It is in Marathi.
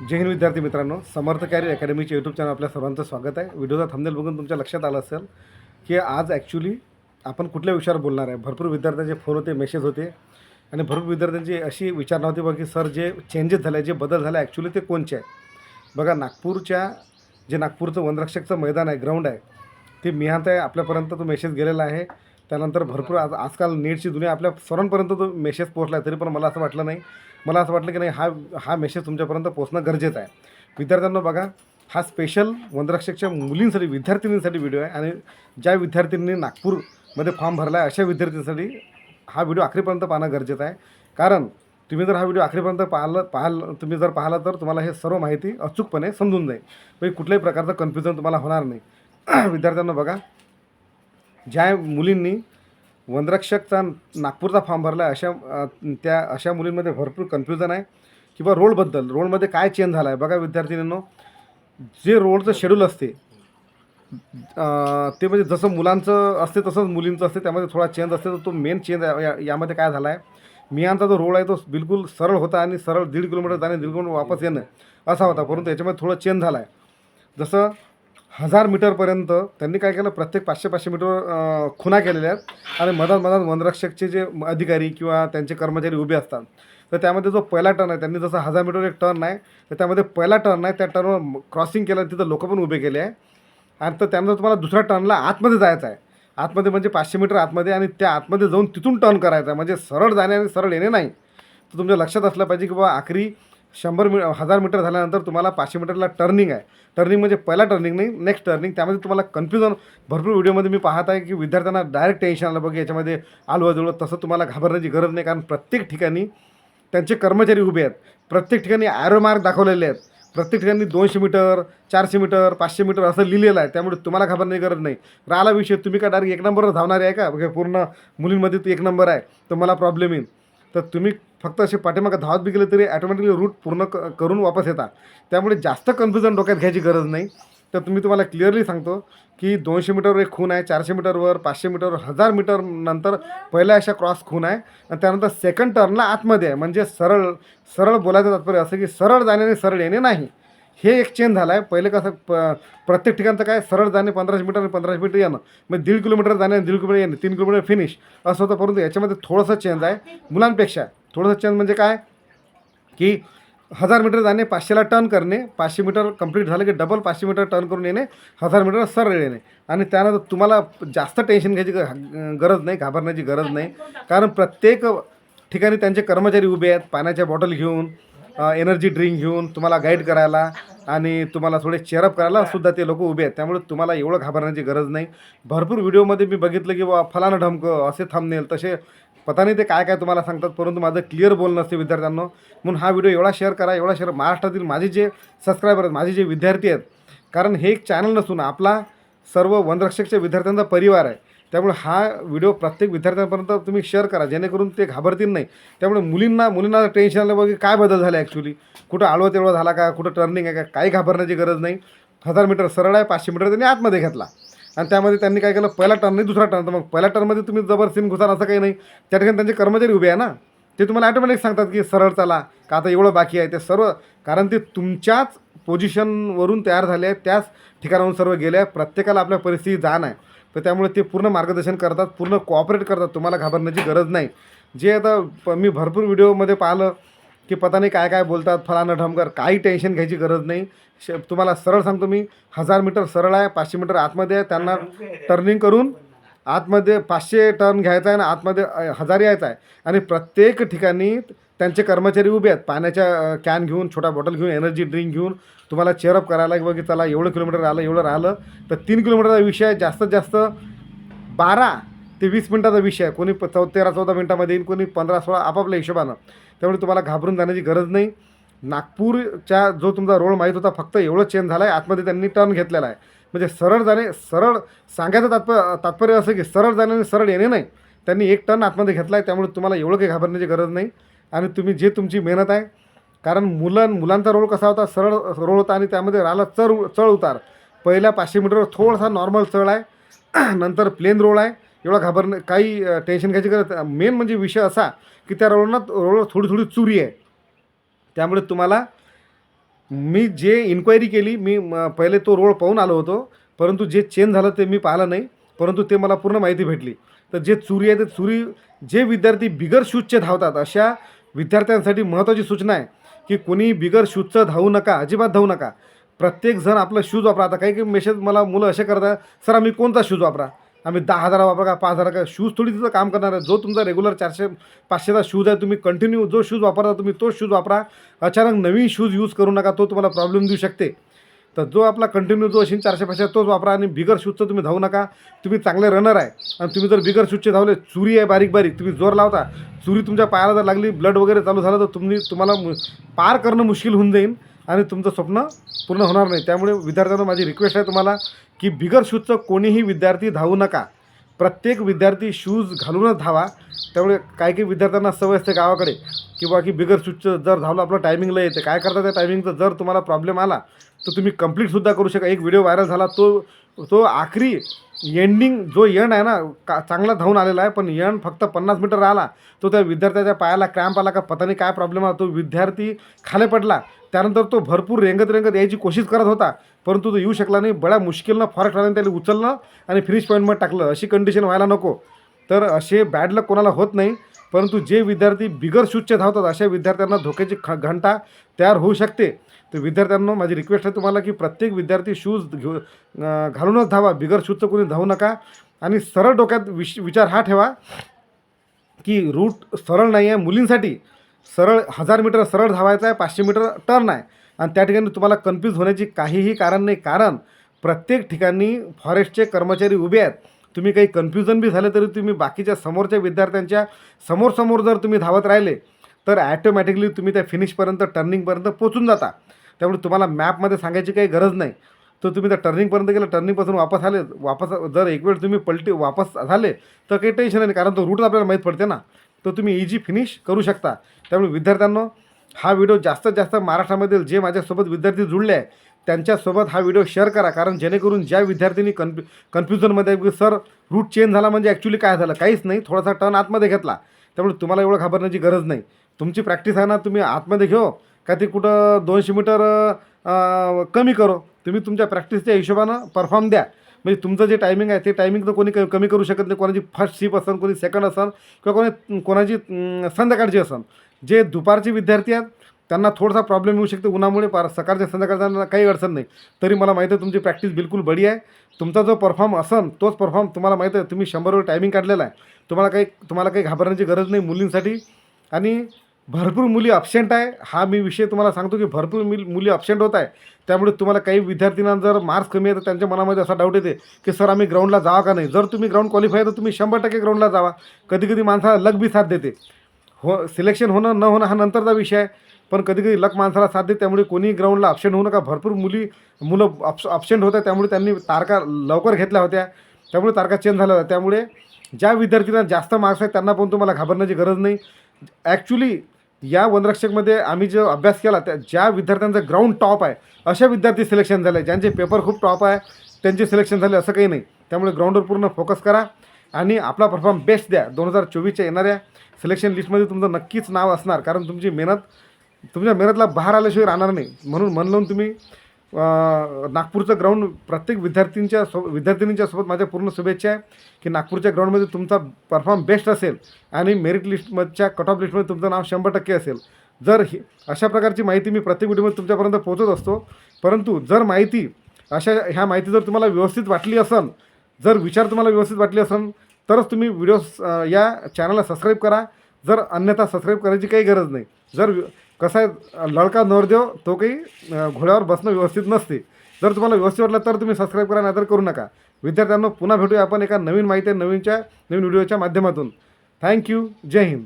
जय हिंद विद्यार्थी मित्रांनो. समर्थ कॅरियर अकॅडमीचे यूट्यूब चॅनल आपल्या सर्वांचं स्वागत आहे. व्हिडिओचा थंबनेल बघून तुमच्या लक्षात आलं असेल की आज ॲक्च्युली आपण कुठल्या विषयावर बोलणार आहे? भरपूर विद्यार्थ्यांचे फोन होते मेसेज होते. आणि भरपूर विद्यार्थ्यांची अशी विचारणा होती बघा की सर जे चेंजेस झाले जे बदल झाले ॲक्च्युली ते कोणचे आहे बघा नागपूरच्या जे नागपूरचं वनरक्षकचं मैदान आहे ग्राउंड आहे ते मिहात आहे आपल्यापर्यंत तो मेसेज गेलेला आहे. त्यानंतर भरपूर आज आजकाल नेटची दुनिया आपल्या सर्वांपर्यंत तो मेसेज पोहोचला आहे तरी पण मला असं वाटलं नाही. मला असं वाटलं की नाही हा हा मेसेज तुमच्यापर्यंत पोहोचणं गरजेचं आहे. विद्यार्थ्यांना बघा हा स्पेशल वनरक्षकच्या मुलींसाठी विद्यार्थिनींसाठी व्हिडिओ आहे आणि ज्या विद्यार्थ्यांनी नागपूरमध्ये फॉर्म भरला आहे अशा विद्यार्थ्यांसाठी हा व्हिडिओ आखरीपर्यंत पाहणं गरजेचं आहे. कारण तुम्ही जर हा व्हिडिओ आखरीपर्यंत पाहिलं पाहाल तुम्ही जर पाहिला तर तुम्हाला हे सर्व माहिती अचूकपणे समजून जाईल. म्हणजे कुठल्याही प्रकारचं कन्फ्युजन तुम्हाला होणार नाही. विद्यार्थ्यांना बघा ज्या मुलींनी वनरक्षकचा नागपूरचा फॉर्म भरला आहे अशा त्या अशा मुलींमध्ये भरपूर कन्फ्युजन आहे. किंवा रोलबद्दल रोलमध्ये काय चेंज झाला आहे बघा विद्यार्थिनींनो जे रोलचं शेड्यूल असते ते म्हणजे जसं मुलांचं असते तसंच मुलींचं असते त्यामध्ये थोडा चेंज असते. तर तो मेन चेंज या यामध्ये काय झाला आहे मियांचा जो रोल आहे तो बिलकुल सरळ होता आणि सरळ दीड किलोमीटर जाणे दीड किलोमीटर वापस येणं असा होता. परंतु याच्यामध्ये थोडं चेंज झाला आहे जसं हजार मीटरपर्यंत त्यांनी काय केलं? प्रत्येक पाचशे पाचशे मीटर खुना खुणा केलेल्या आहेत. आणि मधात मधात वनरक्षकचे जे अधिकारी किंवा त्यांचे कर्मचारी उभे असतात. तर त्यामध्ये जो पहिला टर्न आहे त्यांनी जसं हजार मीटर एक टर्न आहे तर त्यामध्ये पहिला टर्न आहे त्या टर्नवर क्रॉसिंग केलं तिथं लोक पण उभे केले आहे. आणि तर त्यानंतर तुम्हाला दुसऱ्या टर्नला आतमध्ये जायचं आहे. आतमध्ये म्हणजे पाचशे मीटर आतमध्ये आणि त्या आतमध्ये जाऊन तिथून टर्न करायचा आहे. म्हणजे सरळ जाणे आणि सरळ येणे नाही. तर तुमच्या लक्षात असलं पाहिजे की बाबा आखरी शंभर मी हजार मीटर झाल्यानंतर तुम्हाला पाचशे मीटरला टर्निंग आहे. टर्निंग म्हणजे पहिला टर्निंग नाही नेक्स्ट टर्निंग त्यामध्ये तुम्हाला कन्फ्युजन भरपूर व्हिडिओमध्ये मी पाहत आहे की विद्यार्थ्यांना डायरेक्ट टेन्शन आलं. बघ याच्यामध्ये आलो जुळलं तसं तुम्हाला घाबरण्याची गरज नाही. कारण प्रत्येक ठिकाणी त्यांचे कर्मचारी उभे आहेत. प्रत्येक ठिकाणी ॲरो मार्क दाखवलेले आहेत. प्रत्येक ठिकाणी दोनशे मीटर चारशे मीटर पाचशे मीटर असं लिहिलेलं आहे. त्यामुळे तुम्हाला घाबरण्याची गरज नाही. राहिला विषय तुम्ही का डायरेक्ट एक नंबरवर धावणारे आहे का? पूर्ण मुलींमध्ये ते एक नंबर आहे. तर मला प्रॉब्लेम येईल. तर तुम्ही फक्त असे पाठीमागं धावत बी गेले तरी ॲटोमॅटिकली रूट पूर्ण क करून वापस येता त्यामुळे जास्त कन्फ्युजन डोक्यात घ्यायची गरज नाही. तर तुम्ही तुम्हाला क्लिअरली सांगतो की दोनशे मीटरवर एक खून आहे चारशे मीटरवर पाचशे मीटरवर हजार मीटर नंतर पहिल्या अशा क्रॉस खून आहे. आणि त्यानंतर सेकंड टर्नला आतमध्ये आहे. म्हणजे सरळ सरळ बोलायचं तात्पर्य असं की सरळ जाणे आणि सरळ येणे नाही. हे एक चेंज झालं आहे पहिले कसं प प्रत्येक ठिकाणचं काय सरळ जाणे पंधराशे मीटर आणि पंधराशे मीटर येणं. मग दीड किलोमीटर जाणे आणि दीड किलोमीटर येणं तीन किलोमीटर फिनिश असं होतं. परंतु याच्यामध्ये थोडंसं चेंज आहे. मुलांपेक्षा थोडंसं चेंज म्हणजे काय? की हजार मीटर जाणे पाचशेला टर्न करणे. पाचशे मीटर कंप्लीट झालं की डबल पाचशे मीटर टर्न करून येणे. हजार मीटर सरळ येणे. आणि त्यानंतर तुम्हाला जास्त टेन्शन घ्यायची गरज नाही घाबरण्याची गरज नाही. कारण प्रत्येक ठिकाणी त्यांचे कर्मचारी उभे आहेत. पाण्याच्या बॉटल घेऊन एनर्जी ड्रिंक घेऊन तुम्हाला गाईड करायला आणि तुम्हाला थोडे चेअरअप करायला सुद्धा ते लोक उभे आहेत. त्यामुळे तुम्हाला एवढं घाबरण्याची गरज नाही. भरपूर व्हिडिओमध्ये मी बघितलं की बा फलानं ढमकं असे थांबनेल तसे पता नाही ते काय काय तुम्हाला सांगतात परंतु माझं क्लिअर बोलणं असते विद्यार्थ्यांना. म्हणून हा व्हिडिओ एवढा शेअर करा एवढा शेअर महाराष्ट्रातील माझे जे सबस्क्रायबर आहेत माझे जे विद्यार्थी आहेत. कारण हे एक चॅनल नसून आपला सर्व वनरक्षकच्या विद्यार्थ्यांचा परिवार आहे. त्यामुळे हा व्हिडिओ प्रत्येक विद्यार्थ्यांपर्यंत तुम्ही शेअर करा जेणेकरून ते घाबरतील नाही. त्यामुळे मुलींना मुलींना टेन्शन आलं बघा काय बदल झाला ॲक्च्युली कुठं आळवं तेवढा झाला का? कुठं टर्निंग आहे का? काही घाबरण्याची गरज नाही. हजार मीटर सरळ आहे पाचशे मीटर त्यांनी आतमध्ये घेतला. आणि त्यामध्ये त्यांनी काय केलं? पहिला टर्न नाही दुसरा टर्न तर मग पहिल्या टर्नमध्ये तुम्ही जबर सीन घुसाल असं काही नाही. त्या ठिकाणी त्यांचे कर्मचारी उभे आहे ना? ते तुम्हाला ॲटोमॅटिक सांगतात की सरळ चला का आता एवढं बाकी आहे. ते सर्व कारण ते तुमच्याच पोझिशनवरून तयार झाले आहेत. त्याच ठिकाणाहून सर्व गेले आहे प्रत्येकाला आपल्या परिस्थिती जाण आहे. तर त्यामुळे ते पूर्ण मार्गदर्शन करतात पूर्ण कॉपरेट करतात. तुम्हाला घाबरण्याची गरज नाही. जे आता प- मी भरपूर व्हिडिओमध्ये पाहिलं की पता नाही काय काय बोलतात फलानं ढमकर काही टेन्शन घ्यायची गरज नाही. श तुम्हाला सरळ सांगतो मी हजार मीटर सरळ आहे पाचशे मीटर आतमध्ये आहे. त्यांना टर्निंग करून आतमध्ये पाचशे टर्न घ्यायचा आहे आणि आतमध्ये हजार यायचा आहे. आणि प्रत्येक ठिकाणी त्यांचे कर्मचारी उभे आहेत. पाण्याच्या कॅन घेऊन छोटा बॉटल घेऊन एनर्जी ड्रिंक घेऊन तुम्हाला चेअरअप करायला की बघा चला एवढं किलोमीटर राहिलं एवढं राहिलं. तर तीन किलोमीटरचा विषय आहे जास्तीत जास्त बारा ते वीस मिनटाचा विषय आहे. कोणी प चौ तेरा चौदा मिनटामध्ये येईल कोणी पंधरा सोळा आपापल्या हिशोबानं. त्यामुळे तुम्हाला घाबरून जाण्याची गरज नाही. नागपूरच्या जो तुमचा रोड माहीत होता फक्त एवढं चेंज झाला आहे आतमध्ये त्यांनी टर्न घेतलेला आहे. म्हणजे सरळ जाणे सरळ सांगायचं तात्प तात्पर्य असं की सरळ जाणे आणि सरळ येणे नाही. त्यांनी एक टर्न आतमध्ये घेतला आहे त्यामुळे तुम्हाला एवढं काही घाबरण्याची गरज नाही. आणि तुम्ही जे तुमची मेहनत आहे कारण मुलं मुलांचा रोल कसा होता सरळ रोल होता आणि त्यामध्ये राहिला चढ चढ उतार. पहिल्या पाचशे मीटरवर थोडासा नॉर्मल चढ आहे नंतर प्लेन रोड आहे. एवढा घाबरणं काही टेन्शन घ्यायची गरज मेन म्हणजे विषय असा की त्या रोडनं रोडवर थोडी थोडी चुरी आहे. त्यामुळे तुम्हाला मी जे इन्क्वायरी केली मी म, पहिले तो रोड पाहून आलो होतो. परंतु जे चेंज झालं ते मी पाहिलं नाही. परंतु ते मला पूर्ण माहिती भेटली. तर जे चुरी आहे ते चुरी जे विद्यार्थी बिगर शूजचे धावतात अशा विद्यार्थ्यांसाठी महत्त्वाची सूचना आहे की कोणी बिगर शूजचं धावू नका अजिबात धावू नका. प्रत्येक जण आपलं शूज वापरा. आता काही काही मेसेज मला मुलं असे करतात सर आम्ही कोणता शूज वापरा? आम्ही दहा हजार वापरा का पाच हजार का शूज थोडी तिथं काम करणार आहे. जो तुमचा रेग्युलर चारशे पाचशेचा शूज आहे तुम्ही कंटिन्यू जो शूज वापरता तुम्ही तो शूज वापरा. अचानक नवीन शूज यूज करू नका तो तुम्हाला प्रॉब्लेम देऊ शकते. तर जो आपला कंटिन्यू जो असेल चारशे पाचशे तोच वापरा आणि बिगर शूजचं तुम्ही धावू नका. तुम्ही चांगले रनर आहे आणि तुम्ही जर बिगर शूजचे धावले चुरी आहे बारीक बारीक तुम्ही जोर लावता चुरी तुमच्या पायाला जर लागली ब्लड वगैरे चालू झालं तर तुम्ही तुम्हाला मु- पार करणं मुश्किल होऊन जाईल आणि तुमचं स्वप्न पूर्ण होणार नाही. त्यामुळे विद्यार्थ्यांना माझी रिक्वेस्ट आहे तुम्हाला की बिगर शूजचं कोणीही विद्यार्थी धावू नका. प्रत्येक विद्यार्थी शूज घालूनच धावा. त्यामुळे काही काही विद्यार्थ्यांना सवय असते गावाकडे किंवा की बिगर शूजचं जर धावलं आपलं टायमिंगला येते. काय करता त्या टायमिंगचं जर तुम्हाला प्रॉब्लेम आला तर तुम्ही कंप्लीटसुद्धा करू शका एक व्हिडिओ व्हायरल झाला तो तो आखरी एंडिंग जो एंड आहे ना का चांगला धावून आलेला आहे पण एंड फक्त पन्नास मीटर राहिला. तो त्या विद्यार्थ्याच्या पायाला क्रॅम्प आला का पता नाही काय प्रॉब्लेम आला. तो विद्यार्थी खाली पडला. त्यानंतर तो भरपूर रेंगत रेंगत यायची कोशिश करत होता परंतु तो येऊ शकला नाही. बड्या मुश्किलनं फॉरेस्टवाल्याने त्याला उचललं आणि फिनिश पॉईंटमध्ये टाकलं. अशी कंडिशन व्हायला नको. तर असे बॅड लक कोणाला होत नाही. परंतु जे विद्यार्थी बिगर शूजचे धावतात अशा विद्यार्थ्यांना धोक्याची ख घंटा तयार होऊ शकते. तर विद्यार्थ्यांना माझी रिक्वेस्ट आहे तुम्हाला की प्रत्येक विद्यार्थी शूज घेऊ घालूनच धावा. बिगर शूजचं कोणी धावू नका. आणि सरळ डोक्यात विश विचार हा ठेवा की रूट सरळ नाही आहे मुलींसाठी सरळ हजार मीटर सरळ धावायचं आहे पाचशे मीटर टर्न आहे. आणि त्या ठिकाणी तुम्हाला कन्फ्यूज होण्याची काहीही कारण नाही. कारण प्रत्येक ठिकाणी फॉरेस्टचे कर्मचारी उभे आहेत. तुम्ही काही कन्फ्युजन बी झाले तरी तुम्ही बाकीच्या समोरच्या विद्यार्थ्यांच्या समोर समोर जर तुम्ही धावत राहिले तर ॲटोमॅटिकली तुम्ही त्या फिनिशपर्यंत टर्निंगपर्यंत पोचून जाता. त्यामुळे तुम्हाला मॅपमध्ये सांगायची काही गरज नाही. तर तुम्ही त्या टर्निंगपर्यंत गेलं टर्निंगपासून वापस आले वापस जर एक वेळ तुम्ही पलटी वापस झाले तर काही टेन्शन नाही कारण तो रूट आपल्याला माहीत पडते ना. तर तुम्ही इजी फिनिश करू शकता. त्यामुळे विद्यार्थ्यांनो हा व्हिडिओ जास्तीत जास्त महाराष्ट्रामधील जे माझ्यासोबत विद्यार्थी जुळले आहे त्यांच्यासोबत हा व्हिडिओ शेअर करा. कारण जेणेकरून ज्या विद्यार्थ्यांनी कन्फ्यु कन्फ्युजनमध्ये सर रूट चेंज झाला म्हणजे ॲक्च्युली काय झालं? काहीच नाही. थोडासा टर्न आतमध्ये घेतला. त्यामुळे तुम्हाला एवढं घाबरण्याची गरज नाही. तुमची प्रॅक्टिस आहे ना तुम्ही आतमध्ये घेऊ का ते कुठं दोनशे मीटर कमी करो. तुम्ही तुमच्या प्रॅक्टिसच्या हिशोबानं परफॉर्म द्या. म्हणजे तुमचं जे टायमिंग आहे ते टायमिंग तर कोणी क- कमी करू शकत नाही. कोणाची फर्स्ट शिप असन कोणी सेकंड असन किंवा कोणी कोणाची संध्याकाळची असन. जे दुपारचे विद्यार्थी आहेत त्यांना थोडासा प्रॉब्लेम येऊ शकतो उन्हामुळे पार सकाळच्या संध्याकाळच्या काही अडचण नाही. तरी मला माहिती आहे तुमची प्रॅक्टिस बिलकुल बडी आहे. तुमचा जो परफॉर्म असन तोच परफॉर्म तुम्हाला माहिती आहे. तुम्ही शंभरवर टायमिंग काढलेला आहे. तुम्हाला काही तुम्हाला काही घाबरण्याची गरज नाही मुलींसाठी. आणि भरपूर मुली अबसेंट आहे. हा मी विषय तुम्हाला सांगतो की भरपूर मिल मुली अबसेंट होत आहे. त्यामुळे तुम्हाला काही विद्यार्थ्यांना जर मार्क्स कमी आहे तर त्यांच्या मनामध्ये असा डाऊट येते की सर आम्ही ग्राउंडला जावा का नाही? जर तुम्ही ग्राउंड क्वालिफाय तर तुम्ही शंभर टक्के ग्राउंडला जावा. कधी कधी माणसाला लग बी साथ देते. हो सिलेक्शन होणं न होणं हा नंतरचा विषय आहे. पण कधी कधी लक माणसाला साथ देते त्यामुळे कोणी ग्राउंडला ऑप्शन होऊ नका. भरपूर मुली मुलं अब्स अबसेंट होत्या त्यामुळे त्यांनी तारखा लवकर घेतल्या होत्या. त्यामुळे तारखा चेंज झाल्या होत्या. त्यामुळे ज्या विद्यार्थ्यांना जास्त मार्क्स आहेत त्यांना पण तुम्हाला घाबरण्याची गरज नाही. ॲक्च्युली या वनरक्षकमध्ये आम्ही जो अभ्यास केला त्या ज्या विद्यार्थ्यांचं ग्राउंड टॉप आहे अशा विद्यार्थी सिलेक्शन झाले ज्यांचे पेपर खूप टॉप आहे त्यांचे सिलेक्शन झाले असं काही नाही. त्यामुळे ग्राउंडवर पूर्ण फोकस करा आणि आपला परफॉर्म बेस्ट द्या. दोन हजार चोवीसच्या येणाऱ्या सिलेक्शन लिस्टमध्ये तुमचं नक्कीच नाव असणार. कारण तुमची मेहनत तुमच्या मेहनतला बाहेर आल्याशिवाय राहणार नाही. म्हणून मन लावून तुम्ही नागपूरचं ग्राउंड प्रत्येक विद्यार्थींच्या सो विद्यार्थिनींच्या सोबत माझ्या पूर्ण शुभेच्छा आहे की नागपूरच्या ग्राउंडमध्ये तुमचा परफॉर्म बेस्ट असेल आणि मेरिट लिस्टमधच्या कट ऑफ लिस्टमध्ये तुमचं नाव शंभर टक्के असेल. जर ही अशा प्रकारची माहिती मी प्रत्येक व्हिडिओमध्ये तुमच्यापर्यंत पोहोचत असतो परंतु जर माहिती अशा ह्या माहिती जर तुम्हाला व्यवस्थित वाटली असेल जर विचार तुम्हाला व्यवस्थित वाटले असेल तरच तुम्ही व्हिडिओ या चॅनलला सबस्क्राईब करा. जर अन्यथा सबस्क्राईब करायची काही गरज नाही. जर कसं आहे लडका नवरदेव तो काही घोड्यावर बसणं व्यवस्थित नसते. जर तुम्हाला व्यवस्थित वाटलं तर तुम्ही सबस्क्राईब करा नाहीतर करू नका. विद्यार्थ्यांना पुन्हा भेटूया आपण एका नवीन माहिती नवीनच्या नवीन व्हिडिओच्या माध्यमातून. थँक्यू जय हिंद.